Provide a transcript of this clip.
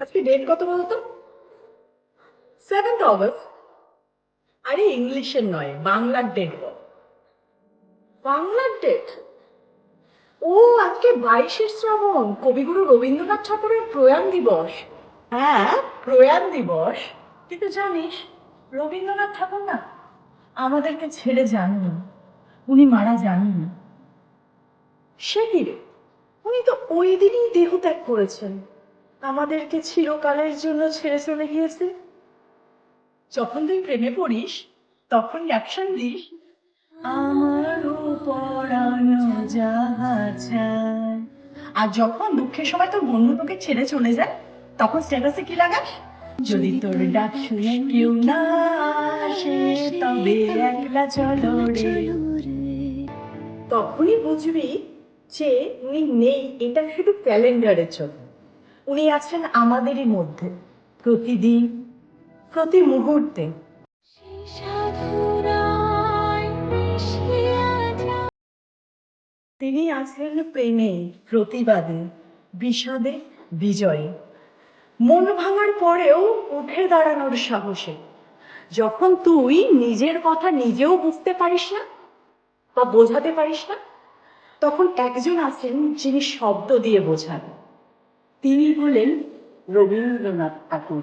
আজকে ডেট কত বলতো? সেভেন্থ অগস্ট আরে ইংলিশের নয়, বাংলার ডেট বল। বাংলার ডেট ও, আজকে বাইশে শ্রাবণ, কবিগুরু রবীন্দ্রনাথ ঠাকুরের প্রয়াণ দিবস। হ্যাঁ প্রয়াণ দিবস। কিন্তু জানিস, রবীন্দ্রনাথ ঠাকুর না আমাদেরকে ছেড়ে যাননি, উনি মারা যাননি। সে কি রে? উনি তো ওই দিনই দেহ ত্যাগ করেছেন। আমাদেরকে চিরকালের জন্য ছেড়ে চলে গিয়েছে। যখন তুই প্রেমে পড়িস, তখন অ্যাকশন দিস। আমার পড়ানো আর যখন দুঃখের সময় তোর বন্ধু তোকে ছেড়ে চলে যায়, তখন স্ট্যাটাসে কি লাগাস? যদি তোর ডাক শুনে কেউ না আসে, তবে একলা চলো রে। তখনই বুঝবি যে উনি নেই, এটা শুধু ক্যালেন্ডারের জন্য। উনি আছেন আমাদেরই মধ্যে, প্রতিদিন, প্রতি মুহূর্তে। তিনি আছেন প্রেমে, প্রতিবাদে, বিষাদে, বিজয়ে। মন ভাঙার পরেও উঠে দাঁড়ানোর সাহসে। যখন তুই নিজের কথা নিজেও বুঝতে পারিস না বা বোঝাতে পারিস না, তখন একজন আছেন যিনি শব্দ দিয়ে বোঝান। তিনি হলেন রবীন্দ্রনাথ ঠাকুর।